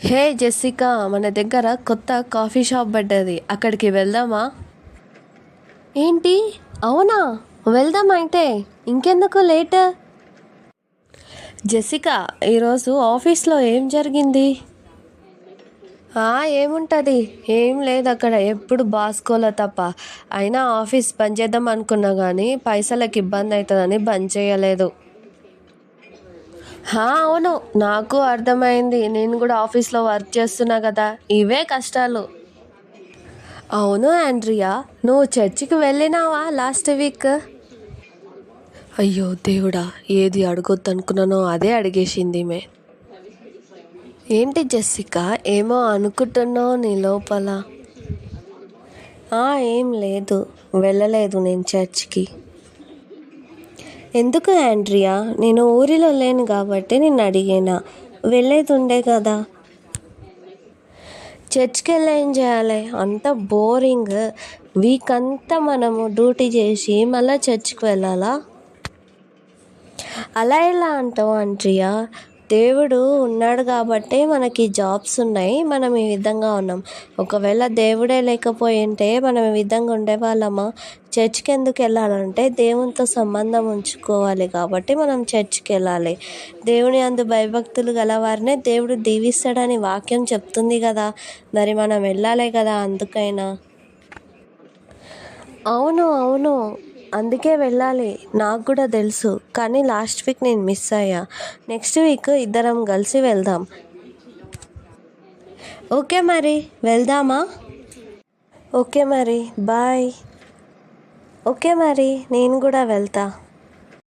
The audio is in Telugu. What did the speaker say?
హే జెస్సికా మన దగ్గర కొత్త కాఫీ షాప్ పడ్డది. అక్కడికి వెళ్దామా? ఏంటి? అవునా? వెళ్దాం అయితే. ఇంకెందుకు లేట్? జెస్సికా ఈరోజు ఆఫీస్లో ఏం జరిగింది? ఏముంటుంది? ఏం లేదు అక్కడ. ఎప్పుడు బాస్కోలో తప్ప. అయినా ఆఫీస్ బంద్ చేద్దాం అనుకున్నా కానీ పైసలకు ఇబ్బంది అవుతుందని బంద్ చేయలేదు. హా, అవును. నాకు అర్థమైంది. నేను కూడా ఆఫీస్లో వర్క్ చేస్తున్నా కదా. ఇవే కష్టాలు. అవును ఆండ్రియా. నువ్వు చర్చికి వెళ్ళినావా లాస్ట్ వీక్? అయ్యో దేవుడా. ఏది అడగొద్దు అనుకున్నానో అదే అడిగేసింది మే. ఏంటి జెస్సిక? ఏమో అనుకుంటున్నావు నీ లోపల. ఏం లేదు. వెళ్ళలేదు నేను చర్చ్కి. ఎందుకు ఆండ్రియా? నేను ఊరిలో లేను కాబట్టి నేను అడిగానా? వెళ్ళేది ఉండే కదా. చర్చ్కి వెళ్ళి ఏం చేయాలి? అంత బోరింగ్. వీక్ అంతా మనము డ్యూటీ చేసి మళ్ళీ చర్చ్కి వెళ్ళాలా? అలా ఎలా అంటావు ఆండ్రియా? దేవుడు ఉన్నాడు కాబట్టే మనకి జాబ్స్ ఉన్నాయి. మనం ఈ విధంగా ఉన్నాం. ఒకవేళ దేవుడే లేకపోయింటే మనం ఈ విధంగా ఉండేవాళ్ళమా చర్చ్కి ఎందుకు వెళ్ళాలంటే దేవునితో సంబంధం ఉంచుకోవాలి కాబట్టి మనం చర్చ్కి వెళ్ళాలి. దేవుని అందు భయభక్తులు గల వారినే దేవుడు దీవిస్తాడని వాక్యం చెప్తుంది కదా. మరి మనం వెళ్ళాలి కదా అందుకైనా? అవును అవును. అందుకే వెళ్ళాలి. నాకు కూడా తెలుసు. కానీ లాస్ట్ వీక్ నేను మిస్ అయ్యా. నెక్స్ట్ వీక్ ఇద్దరం కలిసి వెళ్దాం. ఓకే మరి. వెళ్దామా? ఓకే మరి. బాయ్. ఓకే మరి. నేను కూడా వెళ్తా.